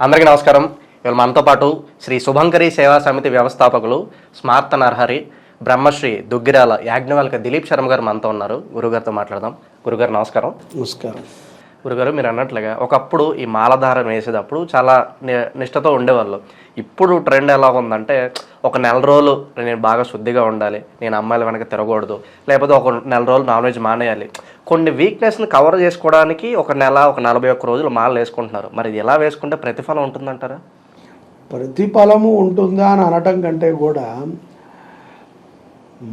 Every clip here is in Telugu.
అందరికీ నమస్కారం. ఇవాళ మనతో పాటు శ్రీ శుభంకరి సేవా సమితి వ్యవస్థాపకులు స్మార్త నర్హరి బ్రహ్మశ్రీ దుగ్గిరాల యాజ్ఞవల్క దిలీప్ శర్మ గారు మనతో ఉన్నారు. గురుగారితో మాట్లాడదాం. గురుగారు నమస్కారం. నమస్కారం. గురుగారు మీరు అన్నట్లుగా ఒకప్పుడు ఈ మాలధారం వేసేటప్పుడు చాలా నిష్టతో ఉండేవాళ్ళు. ఇప్పుడు ట్రెండ్ ఎలా ఉందంటే ఒక నెల రోజులు నేను బాగా శుద్ధిగా ఉండాలి నేను అమ్మాయిల వెనక తిరగకూడదు లేకపోతే ఒక నెల రోజులు నాన్ వెజ్ మానేయాలి. కొన్ని వీక్నెస్ని కవర్ చేసుకోవడానికి ఒక నెల ఒక నలభై ఒక్క రోజులు మాలలు వేసుకుంటున్నారు. మరి ఇది ఎలా వేసుకుంటే ప్రతిఫలం ఉంటుందంటారా? ప్రతిఫలము ఉంటుందా అని అనటం కంటే కూడా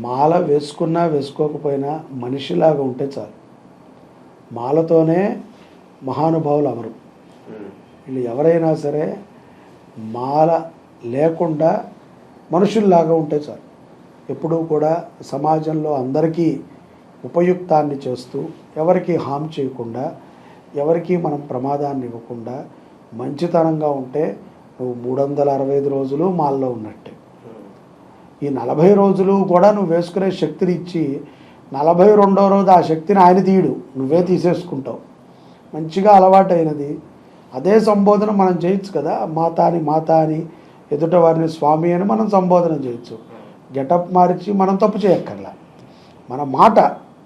మాల వేసుకున్నా వేసుకోకపోయినా మనిషిలాగా ఉంటే చాలు. మాలతోనే మహానుభావులు అవరు వీళ్ళు ఎవరైనా సరే మాల లేకుండా మనుషుల్లాగా ఉంటే చాలు. ఎప్పుడూ కూడా సమాజంలో అందరికీ ఉపయుక్తాన్ని చేస్తూ ఎవరికి హామ్ చేయకుండా ఎవరికీ మనం ప్రమాదాన్ని ఇవ్వకుండా మంచితనంగా ఉంటే నువ్వు మూడు వందల అరవై ఐదు రోజులు మాల్లో ఉన్నట్టే. ఈ నలభై రోజులు కూడా నువ్వు వేసుకునే శక్తిని ఇచ్చి నలభై రెండో రోజు ఆ శక్తిని ఆయన తీయడు. నువ్వే తీసేసుకుంటావు. మంచిగా అలవాటైనది. అదే సంబోధన మనం చేయొచ్చు కదా? మాత అని మాత అని ఎదుట వారిని స్వామి అని మనం సంబోధన చేయొచ్చు. గెటప్ మార్చి మనం తప్పు చేయక్కర్లా. మన మాట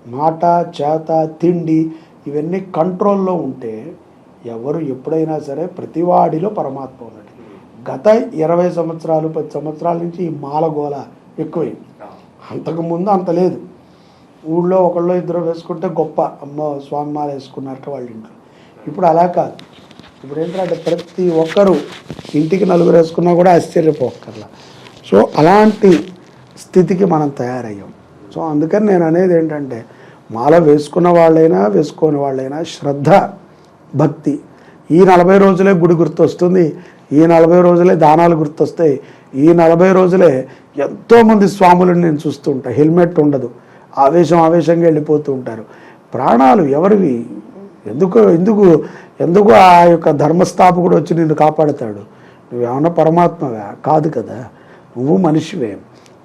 మాట చేత తిండి ఇవన్నీ కంట్రోల్లో ఉంటే ఎవరు ఎప్పుడైనా సరే ప్రతివాడిలో పరమాత్మ ఉన్నాడు గత ఇరవై సంవత్సరాలు పది సంవత్సరాల నుంచి ఈ మాలగోల ఎక్కువైంది. అంతకుముందు అంత లేదు. ఊళ్ళో ఒకళ్ళు ఇద్దరు వేసుకుంటే గొప్ప. అమ్మ స్వామి మాల వేసుకున్నారట వాళ్ళ ఇంట్లో. ఇప్పుడు అలా కాదు. ఇప్పుడు ఏంటంటే ప్రతి ఒక్కరు ఇంటికి నలుగురు వేసుకున్నా కూడా ఆశ్చర్యపోక్కర్లా. సో అలాంటి స్థితికి మనం తయారయ్యాం. సో అందుకని నేను అనేది ఏంటంటే మాల వేసుకున్న వాళ్ళైనా వేసుకోని వాళ్ళైనా శ్రద్ధ భక్తి. ఈ నలభై రోజులే గుడి గుర్తొస్తుంది ఈ నలభై రోజులే దానాలు గుర్తొస్తాయి ఈ నలభై రోజులే ఎంతోమంది స్వాములను నేను చూస్తూ ఉంటా. హెల్మెట్ ఉండదు. ఆవేశం ఆవేశంగా వెళ్ళిపోతూ ఉంటారు. ప్రాణాలు ఎవరివి? ఎందుకు ఎందుకు ఎందుకు ఆ యొక్క ధర్మస్థాపకుడు వచ్చి నిన్ను కాపాడుతాడు? నువ్వేమన్నా పరమాత్మవే? కాదు కదా. నువ్వు మనిషివే.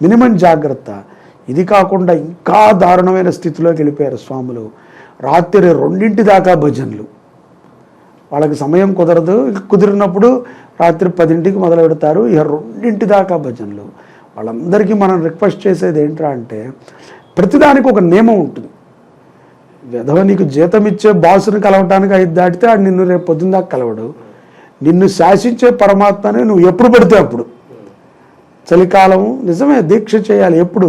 మినిమం జాగ్రత్త. ఇది కాకుండా ఇంకా దారుణమైన స్థితిలోకి వెళ్ళిపోయారు స్వాములు. రాత్రి రెండింటి దాకా భజనలు. వాళ్ళకి సమయం కుదరదు. కుదిరినప్పుడు రాత్రి పదింటికి మొదలు పెడతారు. ఇక రెండింటి దాకా భజనలు. వాళ్ళందరికీ మనం రిక్వెస్ట్ చేసేది ఏంట్రా అంటే ప్రతిదానికి ఒక నియమం ఉంటుంది. విధవ నీకు జీతం ఇచ్చే బాసుని కలవటానికి అయితే దాటితే ఆడు నిన్ను రేపు పొద్దున్న దాకా కలవడు. నిన్ను శాసించే పరమాత్మని నువ్వు ఎప్పుడు పడితే అప్పుడు. చలికాలం నిజమే దీక్ష చేయాలి ఎప్పుడు.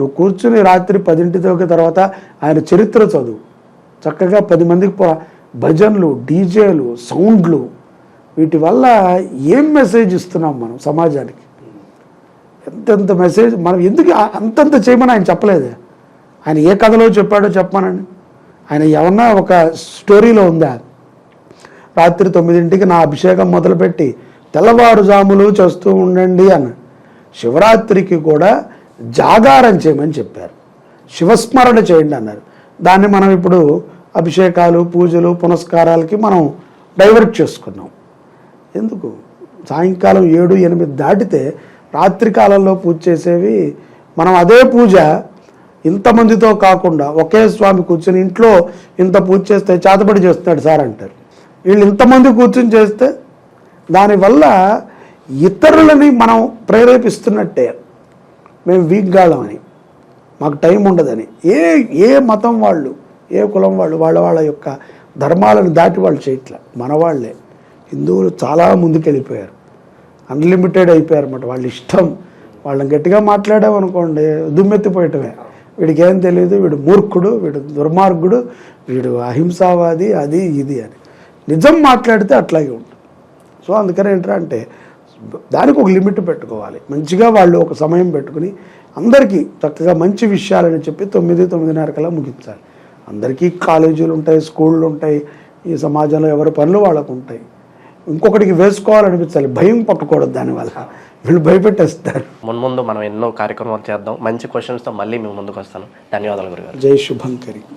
నువ్వు కూర్చుని రాత్రి పదింటి తర్వాత ఆయన చరిత్ర చదువు. చక్కగా పది మందికి పో భజనలు డీజేలు సౌండ్లు. వీటి వల్ల ఏం మెసేజ్ ఇస్తున్నాం మనం సమాజానికి? ఎంతెంత మెసేజ్ మనం ఎందుకు అంతంత చేయమని ఆయన చెప్పలేదే? ఆయన ఏ కథలో చెప్పాడో చెప్పమనండి. ఆయన ఏమన్నా ఒక స్టోరీలో ఉందా? రాత్రి తొమ్మిదింటికి నా అభిషేకం మొదలుపెట్టి తెల్లవారుజాములు చేస్తూ ఉండండి అన్న. శివరాత్రికి కూడా జాగారం చేయమని చెప్పారు. శివస్మరణ చేయండి అన్నారు. దాన్ని మనం ఇప్పుడు అభిషేకాలు పూజలు పునస్కారాలకి మనం డైవర్ట్ చేసుకున్నాం. ఎందుకు? సాయంకాలం ఏడు ఎనిమిది దాటితే రాత్రి కాలంలో పూజ చేసేవి మనం అదే పూజ ఇంతమందితో కాకుండా ఒకే స్వామి కూర్చొని ఇంట్లో ఇంత పూజ చేస్తే చేతబడి చేస్తున్నాడు సార్ అంటారు. వీళ్ళు ఇంతమంది కూర్చొని చేస్తే దానివల్ల ఇతరులని మనం ప్రేరేపిస్తున్నట్టే. మేము వీక్ గాళ్ళమని. మాకు టైం ఉండదని. ఏ ఏ మతం వాళ్ళు ఏ కులం వాళ్ళు వాళ్ళ వాళ్ళ యొక్క ధర్మాలను దాటి వాళ్ళు చేయట్లే. మన వాళ్ళే. హిందువులు చాలా ముందుకెళ్ళిపోయారు. అన్లిమిటెడ్ అయిపోయారు అన్నమాట వాళ్ళ ఇష్టం. వాళ్ళని గట్టిగా మాట్లాడామనుకోండి దుమ్మెత్తిపోయటమే. వీడికి ఏం తెలియదు వీడు మూర్ఖుడు వీడు దుర్మార్గుడు వీడు అహింసావాది అది ఇది అని. నిజం మాట్లాడితే అట్లాగే ఉంటుంది. సో అందుకని ఏంటంటే అంటే దానికి ఒక లిమిట్ పెట్టుకోవాలి. మంచిగా వాళ్ళు ఒక సమయం పెట్టుకుని అందరికీ చక్కగా మంచి విషయాలని చెప్పి తొమ్మిది తొమ్మిదిన్నర కల్లా ముగించాలి. అందరికీ కాలేజీలు ఉంటాయి స్కూళ్ళు ఉంటాయి ఈ సమాజంలో ఎవరి పనులు వాళ్ళకు ఉంటాయి ఇంకొకటికి వేసుకోవాలనిపించాలి. భయం పట్టకూడదు దానివల్ల. వీళ్ళు భయపెట్టేస్తారు. మున్ముందు మనం ఎన్నో కార్యక్రమాలు చేద్దాం. మంచి క్వశ్చన్స్తో మళ్ళీ మీ ముందుకు వస్తాను. ధన్యవాదాలు గురుగారు. జై శుభంకరి.